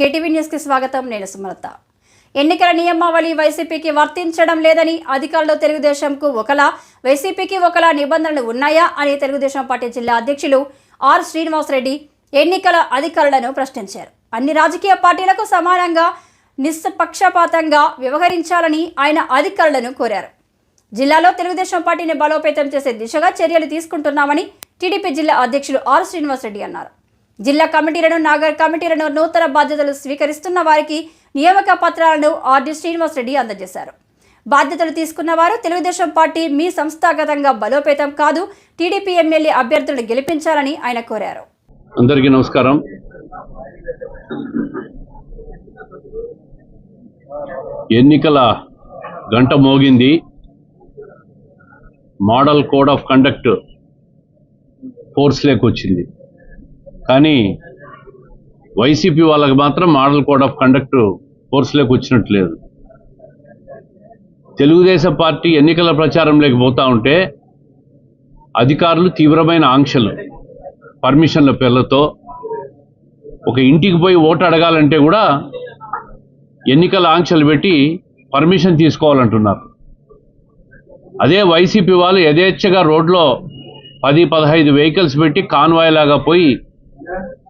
KTV న్యూస్కి స్వాగతం. నేను సుమలత. ఎన్నికల నియమావళి వైసీపీకి వర్తించడం లేదని అధికారులు తెలుగుదేశంకు ఒకలా వైసీపీకి ఒకలా నిబంధనలు ఉన్నాయా అని తెలుగుదేశం పార్టీ జిల్లా అధ్యక్షులు ఆర్ శ్రీనివాసరెడ్డి ఎన్నికల అధికారులను ప్రశ్నించారు. అన్ని రాజకీయ పార్టీలకు సమానంగా నిష్పక్షపాతంగా వ్యవహరించాలని ఆయన అధికారులను కోరారు. జిల్లాలో తెలుగుదేశం పార్టీని బలోపేతం చేసే దిశగా చర్యలు తీసుకుంటున్నామని టీడీపీ జిల్లా అధ్యక్షులు ఆర్ శ్రీనివాసరెడ్డి అన్నారు. జిల్లా కమిటీలను నాగర్ కమిటీలను నూతన బాధ్యతలు స్వీకరిస్తున్న వారికి నియామక పత్రాలను ఆర్డి శ్రీనివాసరెడ్డి అందజేశారు. బాధ్యతలు తీసుకున్న వారు తెలుగుదేశం పార్టీ మీ సంస్థాగతంగా బలోపేతం కాదు టీడీపీ ఎమ్మెల్యే అభ్యర్థులను గెలిపించాలని ఆయన కోరారు. అందరికీ నమస్కారం. ఎన్నికల గంట మోగింది. మోడల్ కోడ్ ఆఫ్ కండక్ట్ ఫోర్స్లోకి వచ్చింది కానీ వైసీపీ వాళ్ళకి మాత్రం మోడల్ కోడ్ ఆఫ్ కండక్ట్ ఫోర్స్లోకి వచ్చినట్టు లేదు. తెలుగుదేశం పార్టీ ఎన్నికల ప్రచారంలోకి పోతా ఉంటే అధికారులు తీవ్రమైన ఆంక్షలు పర్మిషన్ల పేర్లతో ఒక ఇంటికి పోయి ఓటు అడగాలంటే కూడా ఎన్నికల ఆంక్షలు పెట్టి పర్మిషన్ తీసుకోవాలంటున్నారు. అదే వైసీపీ వాళ్ళు యథేచ్ఛగా రోడ్లో పది పదహైదు వెహికల్స్ పెట్టి కాన్వాయ్ లాగా పోయి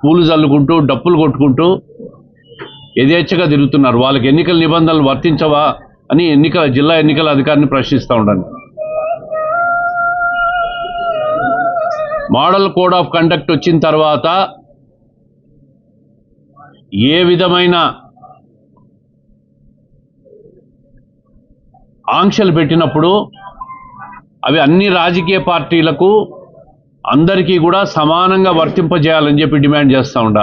పూలు చల్లుకుంటూ డప్పులు కొట్టుకుంటూ యథేచ్ఛగా తిరుగుతున్నారు. వాళ్ళకి ఎన్నికల నిబంధనలు వర్తించవా అని ఎన్నికల జిల్లా ఎన్నికల అధికారిని ప్రశ్నిస్తూ ఉండండి. మోడల్ కోడ్ ఆఫ్ కండక్ట్ వచ్చిన తర్వాత ఏ విధమైన ఆంక్షలు పెట్టినప్పుడు అవి అన్ని రాజకీయ పార్టీలకు అందరికీ కూడా సమానంగా వర్తింపజేయాలని చెప్పి డిమాండ్ చేస్తూ ఉండ.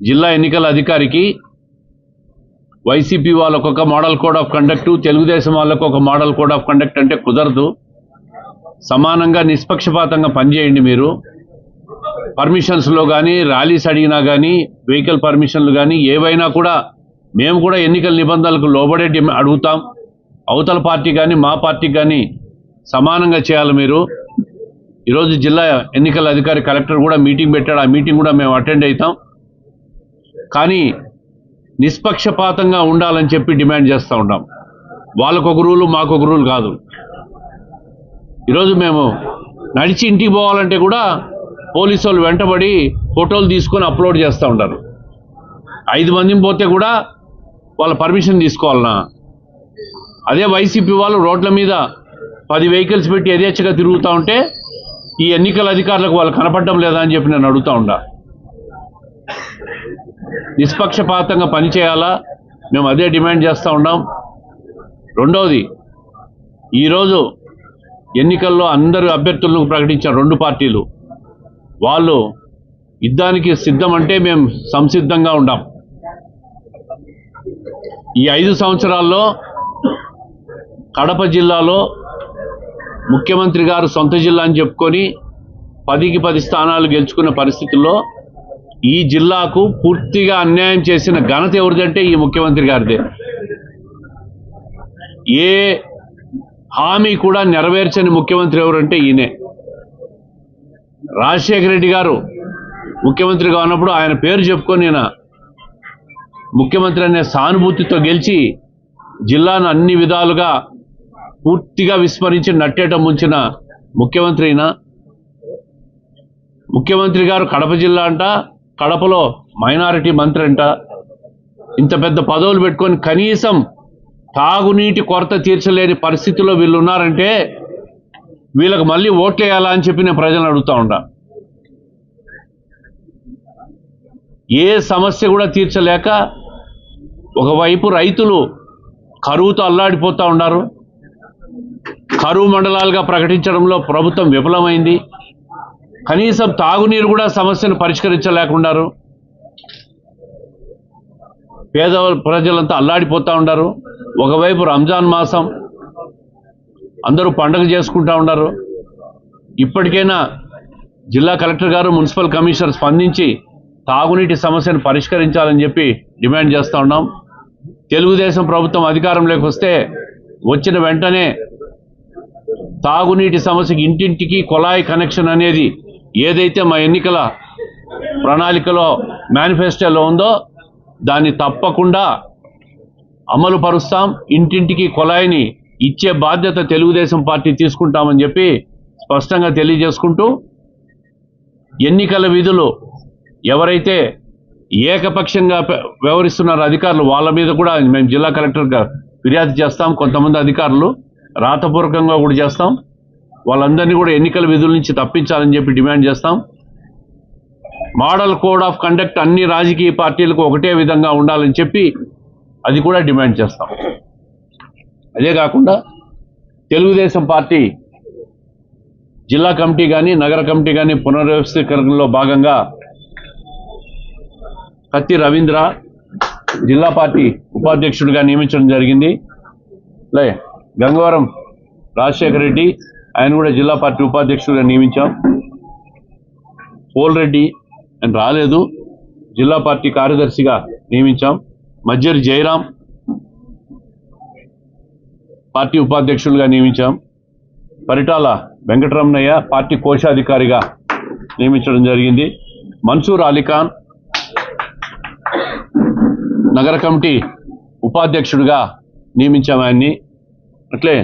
జిల్లా ఎన్నికల అధికారికి వైసీపీ వాళ్ళకు ఒక model code of conduct Telugu Desam వాళ్ళకు ఒక మోడల్ కోడ్ ఆఫ్ కండక్ట్ అంటే కుదరదు. సమానంగా నిష్పక్షపాతంగా పనిచేయండి మీరు. పర్మిషన్స్లో కానీ ర్యాలీస్ అడిగినా కానీ వెహికల్ పర్మిషన్లు కానీ ఏవైనా కూడా మేము కూడా ఎన్నికల నిబంధనలకు లోబడే అడుగుతాం. అవతల పార్టీ కానీ మా పార్టీ కానీ సమానంగా చేయాలి మీరు. ఈరోజు జిల్లా ఎన్నికల అధికారి కలెక్టర్ కూడా మీటింగ్ పెట్టాడు. ఆ మీటింగ్ కూడా మేము అటెండ్ అవుతాం. కానీ నిష్పక్షపాతంగా ఉండాలని చెప్పి డిమాండ్ చేస్తూ ఉంటాం వాళ్ళకొక రూలు మాకొక రూల్ కాదు. ఈరోజు మేము నడిచి ఇంటికి పోవాలంటే కూడా పోలీసు వాళ్ళు వెంటబడి ఫోటోలు తీసుకొని అప్లోడ్ చేస్తూ ఉంటారు ఐదు మందిని పోతే కూడా వాళ్ళ పర్మిషన్ తీసుకోవాలనా? అదే వైసీపీ వాళ్ళు రోడ్ల మీద పది వెహికల్స్ పెట్టి యథేచ్ఛగా తిరుగుతూ ఉంటే ఈ ఎన్నికల అధికారులకు వాళ్ళు కనపడడం లేదా అని చెప్పి నేను అడుగుతా ఉండా. నిష్పక్షపాతంగా పనిచేయాలా మేము అదే డిమాండ్ చేస్తూ ఉన్నాం రెండవది ఈరోజు ఎన్నికల్లో అందరు అభ్యర్థులను ప్రకటించిన రెండు పార్టీలు వాళ్ళు యుద్ధానికి సిద్ధం అంటే మేము సంసిద్ధంగా ఉన్నాం ఈ ఐదు సంవత్సరాల్లో కడప జిల్లాలో ముఖ్యమంత్రి గారు సొంత జిల్లా అని చెప్పుకొని పదికి పది స్థానాలు గెలుచుకున్న పరిస్థితుల్లో ఈ జిల్లాకు పూర్తిగా అన్యాయం చేసిన ఘనత ఎవరిదంటే ఈ ముఖ్యమంత్రి గారిదే. ఏ హామీ కూడా నెరవేర్చని ముఖ్యమంత్రి ఎవరంటే ఈయనే. రాజశేఖర రెడ్డి గారు ముఖ్యమంత్రిగా ఉన్నప్పుడు ఆయన పేరు చెప్పుకొని నేను ముఖ్యమంత్రి అనే సానుభూతితో గెలిచి జిల్లాను అన్ని విధాలుగా పూర్తిగా విస్మరించి నట్టేట ముంచిన ముఖ్యమంత్రి అయినా ముఖ్యమంత్రి గారు కడప జిల్లా అంట కడపలో మైనారిటీ మంత్రి అంట. ఇంత పెద్ద పదవులు పెట్టుకొని కనీసం తాగునీటి కొరత తీర్చలేని పరిస్థితిలో వీళ్ళు ఉన్నారంటే వీళ్ళకి మళ్ళీ ఓట్లేయాలా అని చెప్పి నేను ప్రజలను అడుగుతా ఉంటా ఏ సమస్య కూడా తీర్చలేక ఒకవైపు రైతులు కరువుతో అల్లాడిపోతూ ఉన్నారు. కరువు మండలాలుగా ప్రకటించడంలో ప్రభుత్వం విఫలమైంది. కనీసం తాగునీరు కూడా సమస్యను పరిష్కరించలేకున్నారు పేద ప్రజలంతా అల్లాడిపోతూ ఉన్నారు ఒకవైపు రంజాన్ మాసం అందరూ పండగ చేసుకుంటా ఉన్నారు ఇప్పటికైనా జిల్లా కలెక్టర్ గారు మున్సిపల్ కమిషనర్ స్పందించి తాగునీటి సమస్యను పరిష్కరించాలని చెప్పి డిమాండ్ చేస్తూ ఉన్నాం. తెలుగుదేశం ప్రభుత్వం అధికారంలోకి వస్తే వచ్చిన వెంటనే తాగునీటి సమస్యకి ఇంటింటికి కొలాయి కనెక్షన్ అనేది ఏదైతే మా ఎన్నికల ప్రణాళికలో మేనిఫెస్టోలో ఉందో దాన్ని తప్పకుండా అమలు పరుస్తాం. ఇంటింటికి కొలాయిని ఇచ్చే బాధ్యత తెలుగుదేశం పార్టీ తీసుకుంటామని చెప్పి స్పష్టంగా తెలియజేసుకుంటూ ఎన్నికల విధులు ఎవరైతే ఏకపక్షంగా వ్యవహరిస్తున్నారో వ్యవహరిస్తున్నారు అధికారులు వాళ్ళ మీద కూడా మేము జిల్లా కలెక్టర్గా ఫిర్యాదు చేస్తాం. కొంతమంది అధికారులు రాతపూర్వకంగా కూడా చేస్తాం. వాళ్ళందరినీ కూడా ఎన్నికల విధుల నుంచి తప్పించాలని చెప్పి డిమాండ్ చేస్తాం. మోడల్ కోడ్ ఆఫ్ కండక్ట్ అన్ని రాజకీయ పార్టీలకు ఒకటే విధంగా ఉండాలని చెప్పి అది కూడా డిమాండ్ చేస్తాం. అదే కాకుండా తెలుగుదేశం పార్టీ జిల్లా కమిటీ కానీ నగర కమిటీ కానీ పునర్వ్యవస్థీకరణలో భాగంగా కత్తి రవీంద్ర జిల్లా పార్టీ ఉపాధ్యక్షుడిగా నియమించడం జరిగింది. లే గంగవరం రాజశేఖర రెడ్డి ఆయన కూడా జిల్లా పార్టీ ఉపాధ్యక్షుడిగా నియమించాం. పోల్రెడ్డి ఆయన రాలేదు. జిల్లా పార్టీ కార్యదర్శిగా నియమించాం. మజ్జరి జయరాం పార్టీ ఉపాధ్యక్షులుగా నియమించాం. పరిటాల వెంకటరమణయ్య పార్టీ కోశాధికారిగా నియమించడం జరిగింది. మన్సూర్ అలీఖాన్ నగర కమిటీ ఉపాధ్యక్షుడిగా నియమించాం ఆయన్ని. అట్లే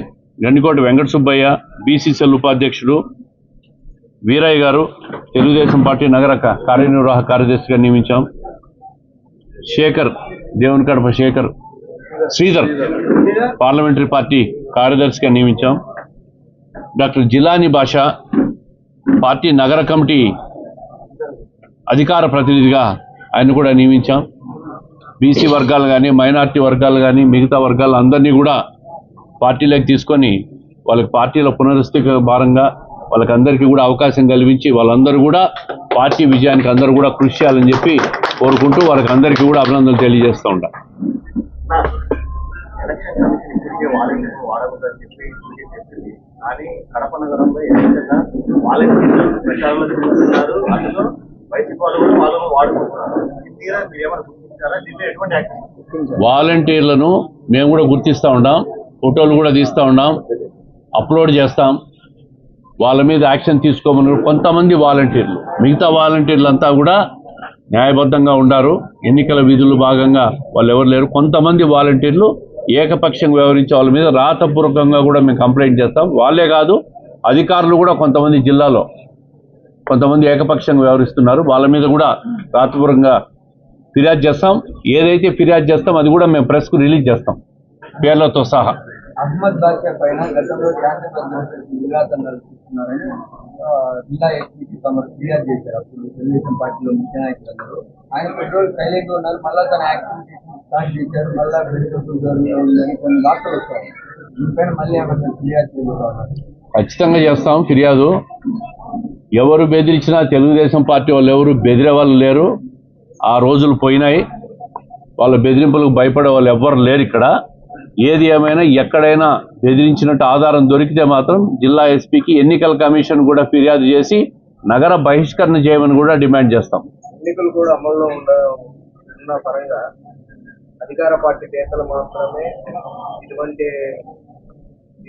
గండికోట వెంకట సుబ్బయ్య బీసీసీఎల్ ఉపాధ్యక్షుడు వీరయ్య గారు తెలుగుదేశం పార్టీ నగర కార్యనిర్వాహక కార్యదర్శిగా నియమించాం. శేఖర్ దేవుని కడప శేఖర్ శ్రీధర్ పార్లమెంటరీ పార్టీ కార్యదర్శిగా నియమించాం. డాక్టర్ జిలాని భాష పార్టీ నగర కమిటీ అధికార ప్రతినిధిగా ఆయన కూడా నియమించాం. బీసీ వర్గాలు కానీ మైనార్టీ వర్గాలు కానీ మిగతా వర్గాలు అందరినీ కూడా పార్టీలోకి తీసుకొని వాళ్ళకి పార్టీల పునరుస్థితి భారంగా వాళ్ళకందరికీ కూడా అవకాశం కల్పించి వాళ్ళందరూ కూడా పార్టీ విజయానికి అందరూ కూడా కృషి చేయాలని చెప్పి కోరుకుంటూ వాళ్ళకి అందరికీ కూడా అభినందనలు తెలియజేస్తూ ఉంటా. వాలంటీర్లను మేము కూడా గుర్తిస్తూ ఉంటాం. ఫోటోలు కూడా తీస్తూ ఉన్నాం అప్లోడ్ చేస్తాం. వాళ్ళ మీద యాక్షన్ తీసుకోమని కొంతమంది వాలంటీర్లు. మిగతా వాలంటీర్లు అంతా కూడా న్యాయబద్ధంగా ఉండారు. ఎన్నికల విధులు భాగంగా వాళ్ళు ఎవరు లేరు. కొంతమంది వాలంటీర్లు ఏకపక్షంగా వ్యవహరించే వాళ్ళ మీద రాతపూర్వకంగా కూడా మేము కంప్లైంట్ చేస్తాం. వాళ్ళే కాదు అధికారులు కూడా కొంతమంది జిల్లాలో కొంతమంది ఏకపక్షంగా వ్యవహరిస్తున్నారు. వాళ్ళ మీద కూడా రాతపూర్వకంగా ఫిర్యాదు చేస్తాం. ఏదైతే ఫిర్యాదు చేస్తాం అది కూడా మేము ప్రెస్కు రిలీజ్ చేస్తాం. పేర్లతో సహా. అహ్మద్ బాషా పైన గతంలో శాంతి నిరాతం నడుపుతున్నారని జిల్లా ఎస్పీకి తమరు ఫిర్యాదు చేశారు. అప్పుడు తెలుగుదేశం పార్టీలో ముఖ్య నాయకులందరూ ఆయన పెట్రోల్ ఖైలీగా ఉన్నారు మళ్ళా తన యాక్టివిటీస్ స్టార్ట్ చేశారు మళ్ళా ఉందని కొన్ని వార్తలు వచ్చాయి. దీనిపైన మళ్ళీ ఏమైనా ఫిర్యాదు చేయబోతున్నారు? ఖచ్చితంగా చేస్తాం ఫిర్యాదు. ఎవరు బెదిరించినా తెలుగుదేశం పార్టీ వాళ్ళు ఎవరు బెదిరే వాళ్ళు లేరు. ఆ రోజులు పోయినాయి. వాళ్ళ బెదిరింపులకు భయపడే వాళ్ళు ఎవ్వరు లేరు ఇక్కడ. ఏది ఏమైనా ఎక్కడైనా బెదిరించినట్టు ఆధారం దొరికితే మాత్రం జిల్లా ఎస్పీకి ఎన్నికల కమిషన్ కూడా ఫిర్యాదు చేసి నగర బహిష్కరణ చేయమని కూడా డిమాండ్ చేస్తాం. ఎన్నికలు కూడా అమల్లో ఉన్న ఉన్న పరంగా అధికార పార్టీ నేతలు మాత్రమే ఇటువంటి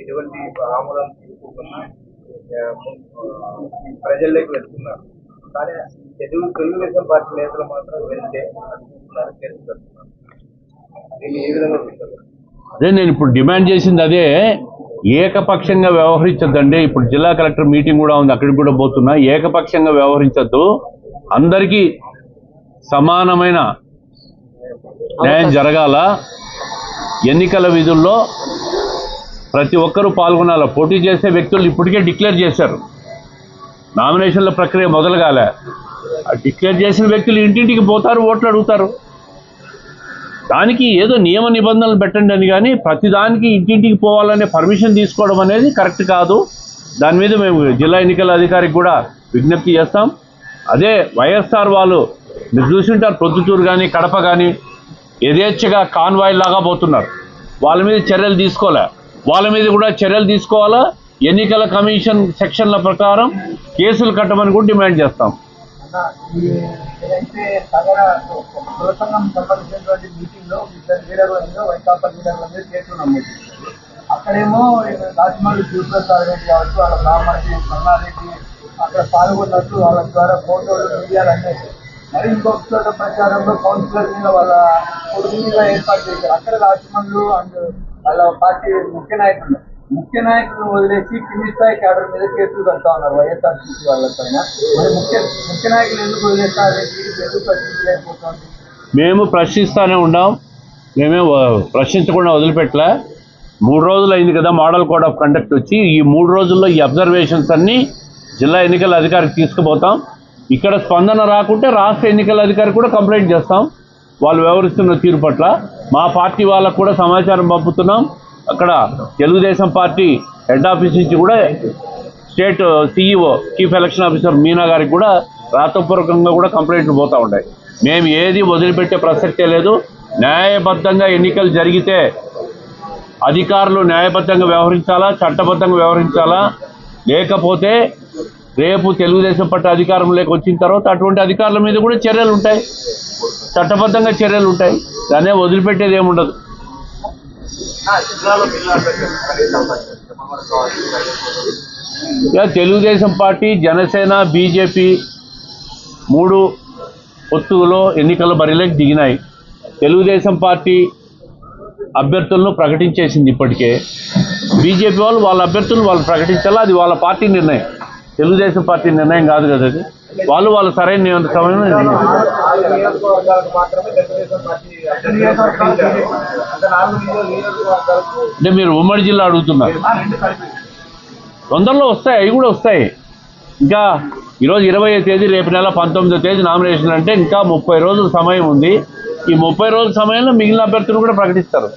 ఇటువంటి ఆమోదం తీసుకోకుండా ప్రజల్లోకి వెళ్తున్నారు. కానీ తెలుగు తెలుగుదేశం పార్టీ నేతలు మాత్రం వెళ్తే అడ్డుకుంటున్నారు దీన్ని ఏ విధంగా అదే నేను ఇప్పుడు డిమాండ్ చేసింది అదే ఏకపక్షంగా వ్యవహరించద్దండి. ఇప్పుడు జిల్లా కలెక్టర్ మీటింగ్ కూడా ఉంది అక్కడికి కూడా పోతున్నా. ఏకపక్షంగా వ్యవహరించద్దు. అందరికీ సమానమైన న్యాయం జరగాల. ఎన్నికల విధుల్లో ప్రతి ఒక్కరూ పాల్గొనాల. పోటీ చేసే వ్యక్తులు ఇప్పటికే డిక్లేర్ చేశారు. నామినేషన్ల ప్రక్రియ మొదలు కాలే. డిక్లేర్ చేసిన వ్యక్తులు ఇంటింటికి పోతారు ఓట్లు అడుగుతారు. దానికి ఏదో నియమ నిబంధనలు పెట్టండి అని కానీ ప్రతిదానికి ఇంటింటికి పోవాలనే పర్మిషన్ తీసుకోవడం అనేది కరెక్ట్ కాదు. దాని మీద మేము జిల్లా ఎన్నికల అధికారికి కూడా విజ్ఞప్తి చేస్తాం. అదే వైఎస్ఆర్ వాళ్ళు మీరు చూసింటారు ప్రొద్దుటూరు కానీ కడప కానీ యథేచ్ఛగా కాన్వాయ్ లాగా పోతున్నారు. వాళ్ళ మీద చర్యలు తీసుకోలే. వాళ్ళ మీద కూడా చర్యలు తీసుకోవాలా? ఎన్నికల కమిషన్ సెక్షన్ల ప్రకారం కేసులు కట్టమని కూడా డిమాండ్ చేస్తాం. ఈ ఏదైతే నగర సంబంధించినటువంటి మీటింగ్లో ఇద్దరు లీడర్ల మీద వైకాపా లీడర్ల మీద అక్కడేమో రాజమౌళి శివప్రసాద్ రెడ్డి కావచ్చు వాళ్ళ రామారెడ్డి మల్లారెడ్డి అక్కడ అక్కడ పాల్గొన్నట్టు వాళ్ళ ద్వారా ఫోటోలు వీడియోలు అన్నీ మరి ఇంకొక చోట ప్రచారంలో కౌన్సిలర్ మీద వాళ్ళ కొడుకు మీద ఏర్పాటు చేశారు. అక్కడ రాజమండ్రి అండ్ వాళ్ళ పార్టీ ముఖ్య నాయకులు ముఖ్య నాయకులను వదిలేసి కింది స్థాయి క్యాడర్ మీద కేసులు కడతా ఉన్నారు వైఎస్ఆర్సీపీ వాళ్ళ మరి ముఖ్య ముఖ్య నాయకులు ఎందుకు వదిలేస్తారు ఎందుకు ప్రశ్నించలేకపోతుంది మేము ప్రశ్నిస్తూనే ఉన్నాం మేమే ప్రశ్నించకుండా వదిలిపెట్టలే. మూడు రోజులు అయింది కదా మోడల్ కోడ్ ఆఫ్ కండక్ట్ వచ్చి ఈ మూడు రోజుల్లో ఈ అబ్జర్వేషన్స్ అన్నీ జిల్లా ఎన్నికల అధికారికి తీసుకుపోతాం. ఇక్కడ స్పందన రాకుంటే రాష్ట్ర ఎన్నికల అధికారి కూడా కంప్లైంట్ చేస్తాం. వాళ్ళు వ్యవహరిస్తున్న తీరు పట్ల. మా పార్టీ వాళ్ళకు కూడా సమాచారం పంపుతున్నాం. అక్కడ తెలుగుదేశం పార్టీ హెడ్ ఆఫీస్ నుంచి కూడా state CEO chief election officer Meena గారికి కూడా రాతపూర్వకంగా కూడా కంప్లైంట్లు పోతూ ఉంటాయి మేము ఏది వదిలిపెట్టే ప్రసక్తే లేదు. న్యాయబద్ధంగా ఎన్నికలు జరిగితే అధికారులు న్యాయబద్ధంగా వ్యవహరించాలా చట్టబద్ధంగా వ్యవహరించాలా? లేకపోతే రేపు తెలుగుదేశం పట్ల అధికారంలోకి వచ్చిన తర్వాత అటువంటి అధికారుల మీద కూడా చర్యలు ఉంటాయి. చట్టబద్ధంగా చర్యలు ఉంటాయి. దాన్నే వదిలిపెట్టేది ఏముండదు. తెలుగుదేశం పార్టీ జనసేన బీజేపీ మూడు పొత్తులో ఎన్నికల బరిలోకి దిగినాయి. తెలుగుదేశం పార్టీ అభ్యర్థులను ప్రకటించేసింది ఇప్పటికే. బీజేపీ వాళ్ళు వాళ్ళ అభ్యర్థులను వాళ్ళు ప్రకటించాలా? అది వాళ్ళ పార్టీ నిర్ణయం. తెలుగుదేశం పార్టీ నిర్ణయం కాదు కదా అది? వాళ్ళు వాళ్ళు సరైన నియ- సమయంలో అంటే మీరు ఉమ్మడి జిల్లా అడుగుతున్నారు. తొందరలో వస్తాయి అవి కూడా వస్తాయి. ఇంకా ఈరోజు ఇరవై తేదీ రేపు నెల పంతొమ్మిదో తేదీ నామినేషన్ అంటే ఇంకా ముప్పై రోజుల సమయం ఉంది. ఈ ముప్పై రోజుల సమయంలో మిగిలిన అభ్యర్థులు కూడా ప్రకటిస్తారు.